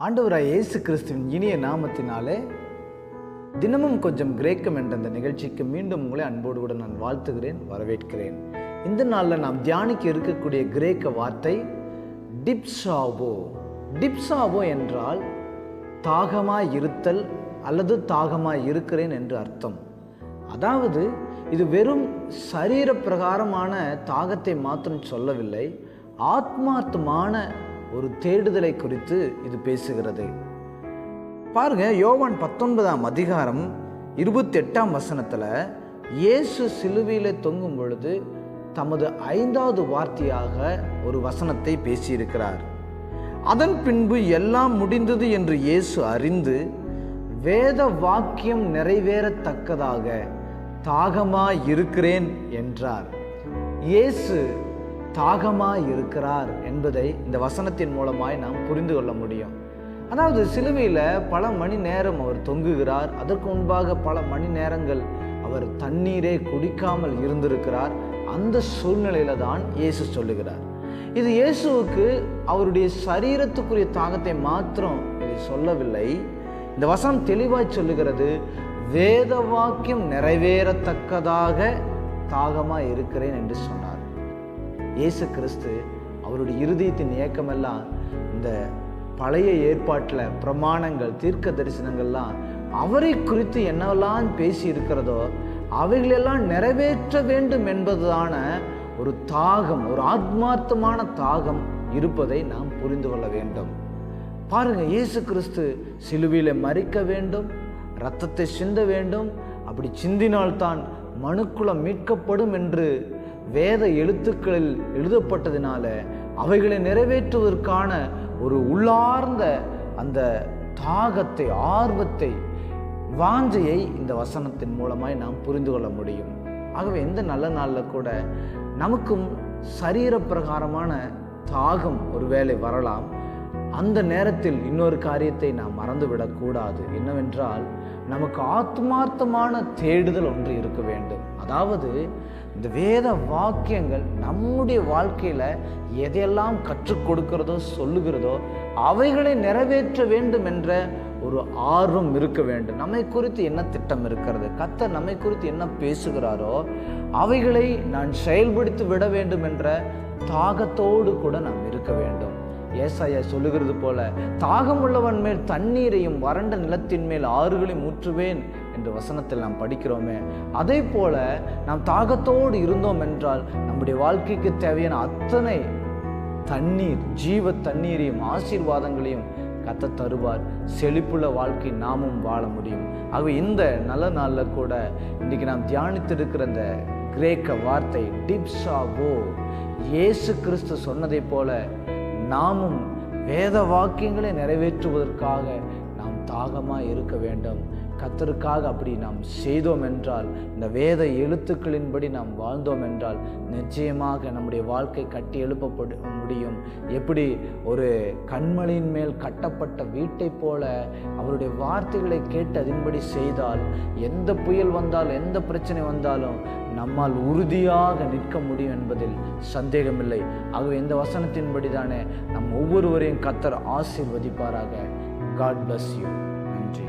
ஆண்டவராய் இயேசு கிறிஸ்துவின் இனிய நாமத்தினாலே தினமும் கொஞ்சம் கிரேக்கம் என்ற அந்த நிகழ்ச்சிக்கு மீண்டும் உங்களை அன்போடு கூட நான் வாழ்த்துகிறேன் வரவேற்கிறேன். இந்த நாளில் நாம் தியானிக்க இருக்கக்கூடிய கிரேக்க வார்த்தை டிப்சாவோ. டிப்சாவோ என்றால் தாகமாக இருத்தல் அல்லது தாகமாக இருக்கிறேன் என்று அர்த்தம். அதாவது இது வெறும் சரீர பிரகாரமான தாகத்தை மாத்திரம் சொல்லவில்லை ஆத்மார்த்தமான ஒரு தேடுதலை குறித்து இது பேசுகிறது. பாருங்க யோவான் பத்தொன்பதாம் அதிகாரம் இருபத்தி எட்டாம் வசனத்தில் இயேசு சிலுவையில் தொங்கும் பொழுது தமது ஐந்தாவது வார்த்தையாக ஒரு வசனத்தை பேசியிருக்கிறார். அதன் பின்பு எல்லாம் முடிந்தது என்று இயேசு அறிந்து வேத வாக்கியம் நிறைவேறத்தக்கதாக தாகமாக இருக்கிறேன் என்றார். இயேசு தாகமாக இருக்கிறார் என்பதை இந்த வசனத்தின் மூலமாய் நாம் புரிந்து கொள்ள முடியும். அதாவது சிலுவையில் பல மணி நேரம் அவர் தொங்குகிறார். அதற்கு முன்பாக பல மணி நேரங்கள் அவர் தண்ணீரே குடிக்காமல் இருந்திருக்கிறார். அந்த சூழ்நிலையில தான் இயேசு சொல்லுகிறார். இது இயேசுவுக்கு அவருடைய சரீரத்துக்குரிய தாகத்தை மாத்திரம் இது சொல்லவில்லை. இந்த வசனம் தெளிவாய் சொல்லுகிறது வேத வாக்கியம் நிறைவேறத்தக்கதாக தாகமாக இருக்கிறேன் என்று சொன்னார். இயேசு கிறிஸ்து அவருடைய இருதயத்தின் இயக்கமெல்லாம் இந்த பழைய ஏற்பாட்டில் பிரமாணங்கள் தீர்க்க தரிசனங்கள்லாம் அவரை குறித்து என்னவெல்லாம் பேசி இருக்கிறதோ அவைகளெல்லாம் நிறைவேற்ற வேண்டும் என்பதுதான ஒரு தாகம் ஒரு ஆத்மார்த்தமான தாகம் இருப்பதை நாம் புரிந்து கொள்ள வேண்டும். பாருங்க இயேசு கிறிஸ்து சிலுவையில் மறிக்க வேண்டும் ரத்தத்தை சிந்த வேண்டும் அப்படி சிந்தினால்தான் மனுக்குலம் மீட்கப்படும் என்று வேத எழுத்துக்களில் எழுதப்பட்டதினால அவைகளை நிறைவேற்றுவதற்கான ஒரு உள்ளார்ந்த அந்த தாகத்தை ஆர்வத்தை வாஞ்சையை இந்த வசனத்தின் மூலமாய் நாம் புரிந்து கொள்ள முடியும். ஆகவே எந்த நல்ல நாளில் கூட நமக்கும் சரீர பிரகாரமான தாகம் ஒருவேளை வரலாம். அந்த நேரத்தில் இன்னொரு காரியத்தை நாம் மறந்துவிடக்கூடாது. என்னவென்றால் நமக்கு ஆத்மார்த்தமான தேடுதல் ஒன்று இருக்க வேண்டும். அதாவது இந்த வேத வாக்கியங்கள் நம்முடைய வாழ்க்கையில் எதையெல்லாம் கற்றுக் கொடுக்கிறதோ சொல்லுகிறதோ அவைகளை நிறைவேற்ற வேண்டும் என்ற ஒரு ஆர்வம் இருக்க வேண்டும். நம்மை குறித்து என்ன திட்டம் இருக்கிறது? கத்தர் நம்மை குறித்து என்ன பேசுகிறாரோ அவைகளை நான் செயல்படுத்தி விட வேண்டும் என்ற தாகத்தோடு கூட நாம் இருக்க வேண்டும். ஏசாயா சொல்லுகிறது போல தாகம் உள்ளவன் மேல் தண்ணீரையும் வறண்ட நிலத்தின் மேல் ஆறுகளையும் ஊற்றுவேன் என்று வசனத்தில் நாம் படிக்கிறோமே. அதே போல நாம் தாகத்தோடு இருந்தோம் என்றால் நம்முடைய வாழ்க்கைக்கு தேவையான அத்தனை தண்ணீர் ஜீவ தண்ணீரையும் ஆசீர்வாதங்களையும் கத்த தருவார். செழிப்புள்ள வாழ்க்கை நாமும் வாழ முடியும். ஆகவே இந்த நல்ல நாளில் கூட இன்றைக்கி நாம் தியானித்திருக்கிற இந்த கிரேக்க வார்த்தை டிப்ஸாவோ இயேசு கிறிஸ்து சொன்னதை போல நாமும் வேத வாக்கியங்களை நிறைவேற்றுவதற்காக நாம் தாகமாக இருக்க வேண்டும். கத்தருக்காக அப்படி நாம் செய்தோம் என்றால் இந்த வேத எழுத்துக்களின்படி நாம் வாழ்ந்தோம் என்றால் நிச்சயமாக நம்முடைய வாழ்க்கை கட்டி எழுப்பப்பட முடியும். எப்படி ஒரு கண்மலையின் மேல் கட்டப்பட்ட வீட்டை போல அவருடைய வார்த்தைகளை கேட்டு அதன்படி செய்தால் எந்த புயல் வந்தால் எந்த பிரச்சனை வந்தாலும் நம்மால் உறுதியாக நிற்க முடியும் என்பதில் சந்தேகமில்லை. ஆகவே இந்த வசனத்தின்படி தானே நம் ஒவ்வொருவரையும் கத்தர் ஆசீர்வதிப்பாராக. காட் பிளஸ் யூ நன்றி.